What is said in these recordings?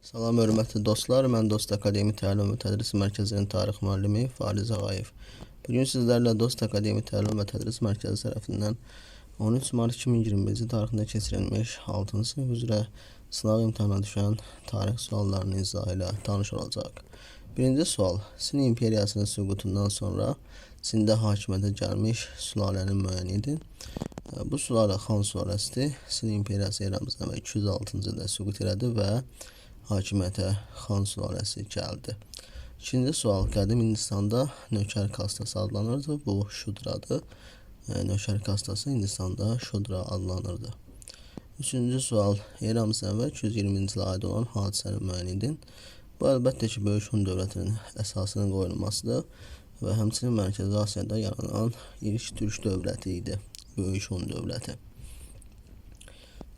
Salam hörmətli dostlar, mən Dost Akademi Təlim və Tədris Mərkəzinin tarix müəllimi Fariz Ağayev. Bu gün sizlərlə Dost Akademi Təlim və Tədris Mərkəzi tərəfindən 13 mart 2021-ci tarixində keçirilmiş 6-cı sinif üzrə sınaq imtahana düşən tarix suallarının izahı ilə tanış olacaq. Birinci sual: Sin imperiyasının süqutundan sonra Sində hakimiyyətə gəlmiş sülalənin müəyyən edin. Bu sülalə Xan sülaləsidir. Sin imperiyası eramızdan 206-cı ildə süqut elədi və hakimiyyətə Xan sülaləsi gəldi. İkinci sual: Qədim Hindistanda nökər kastası adlanırdı. Bu şudradır. Nökər kastası Hindistanda şudra adlanırdı. Üçüncü sual: Eramızdan əvvəl 220-ci ilə aid olan hadisəni müəyyən edin. Bu əlbəttə ki, Böyük Hun dövlətinin əsasının qoyulmasıdır və həmçinin Mərkəzi Asiyada yaranan ilk türk dövləti idi. Böyük Hun dövləti.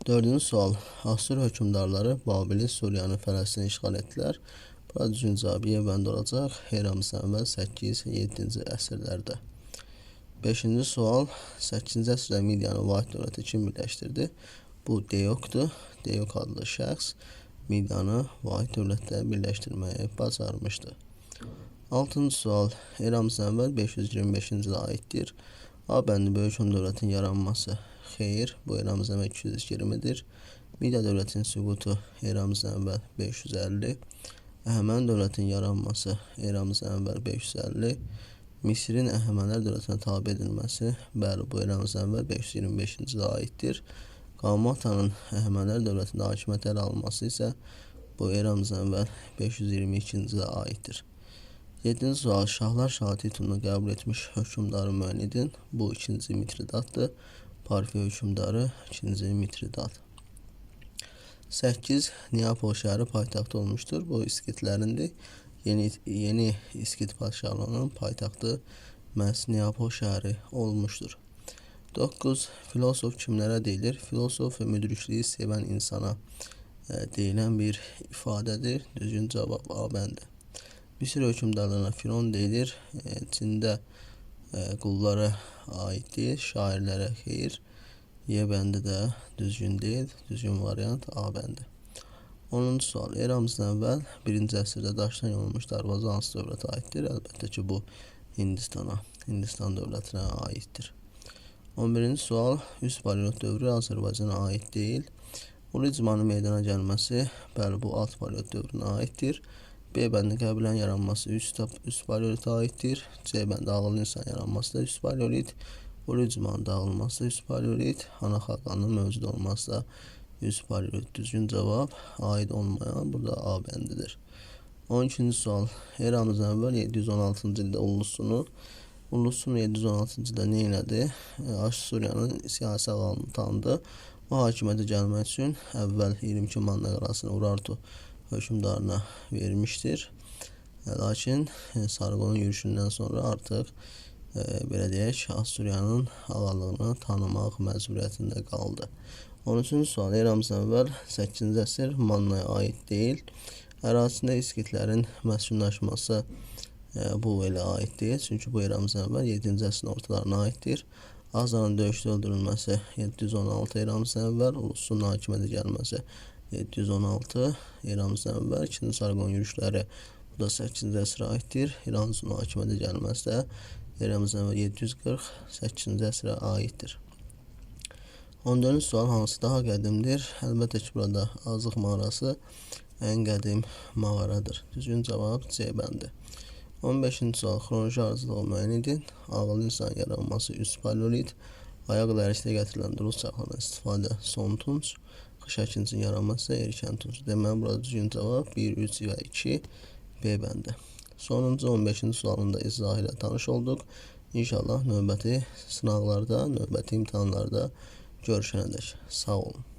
Dördüncü sual: Assur hökmdarları Babili, Suriyanı, Fələstini işğal etdilər. Burada düzgün cavab Y bəndə olacaq. Eramızdan əvvəl 8-7-ci əsrlərdə. 5-ci sual: 8-ci əsrdə Midiyanı vahid dövləti kim birləşdirdi? Bu Deyokdur. Deyok adlı şəxs Midiyanı vahid dövlətdə birləşdirməyi bacarmışdı. 6-cı sual: Eramızdan əvvəl 525-ci ilə aiddir. A bəndi Böyük Hun dövlətinin yaranması. Xeyr, bu eramızdan əvvəl 220-dir. Midiya dövlətinin süqutu eramızdan əvvəl 550. Əhəməni dövlətinin yaranması eramızdan əvvəl 550. Misirin Əhəmənilər dövlətinə tabe edilməsi, bəli, bu eramızdan əvvəl 525-ci ilə aiddir. Qalmatanın Əhəmənilər dövlətində hakimiyyət ələ alınması isə bu eramızdan əvvəl 522-ci ilə aiddir. 7-ci sual: Şahlar şahı titulunu qəbul etmiş hökmdarı müəyyən edin. Bu 2-ci Mitridatdır. Parfiya hökmdarı 2-ci Mitridat. 8. Neapol şəhəri paytaxt olmuşdur. Bu İskitlərindir. Yeni yeni İskit padşahlığının paytaxtı məhz Neapol şəhəri olmuşdur. 9. Filosof kimlərə deyilir? Filosof müdrikliyi sevən insana deyilən bir ifadədir. Düzgün cavab A bəndi. Misir hökmdarlarına Firon deyilir. Çində qullara aid deyil, şairlərə xeyr. Y bəndi də düzgün deyil. Düzgün variant A bəndi. 10-cu sual. Eramızdan əvvəl 1-ci əsrdə daşdan yonulmuş darvaza hansı dövlətə aiddir? Əlbəttə ki, bu Hindistana, Hindistan dövlətinə aiddir. 11-ci sual. Üst paleolit dövrü Azərbaycana aid deyil. Ulu icmanın meydana gəlməsi, bəli, bu alt paleolit dövrünə aiddir. B bəndi qəbilən yaranması üst, üst paleolitə aiddir. C bəndi ağıllı insan yaranması da üst paleolit. İcmanın dağılması da üst paleolit. Ana xalqanın mövcud olması da üst paleolit. Düzgün cavab aid olmayan burada A bəndidir. 12-ci sual. Eramızdan əvvəl 716-cı ildə Ullusunu Ullusunu 716-cı ildə nə elədi? Assuriyanın siyasi ağalını tanıdı. O hakimiyyətə gəlmək üçün əvvəl 22 Manna qarasını Urartu hökmdarına vermiştir. Lakin Sargonun yürüşündən sonra artıq e, belə deyək, Assuriyanın ağalığını tanımaq məcburiyyətində qaldı. 13-cü sual eramızdan əvvəl 8-ci əsr Mannaya aid deyil. Ərazisində İskitlərin məskunlaşması e, bu elə aid deyil, çünki bu eramızdan əvvəl 7-ci əsrin ortalarına aiddir. Azanın döyüşdə öldürülməsi 716 eramızdan əvvəl, Ulusun hakimiyyətə gəlməsi 716 eramızdan əvvəl 2-ci Sarqon yürüşləri bu da 8-ci əsrə aiddir. İranzun hakimiyyətə gəlməsi də eramızdan əvvəl 748-ci əsrə aiddir. 14-cü sual hansı daha qədimdir? Əlbəttə ki, burada Azıq mağarası ən qədim mağaradır. Düzgün cavab C bəndi. 15-ci sual xronoloji ardıcılığı müəyyən edin. Ağıllı insan yaranması üst paleolit, ayaq hərəkətə gətirilən duruz çaxlarından istifadə son tunc, Əkincinin yaranması erkən tunc. Deməli, burada düzgün cavab 1, 3 və 2 B bəndi. Sonuncu 15-ci sualın da izahı ilə tanış olduq. İnşallah növbəti sınaqlarda, növbəti imtahanlarda görüşənədək. Sağ olun.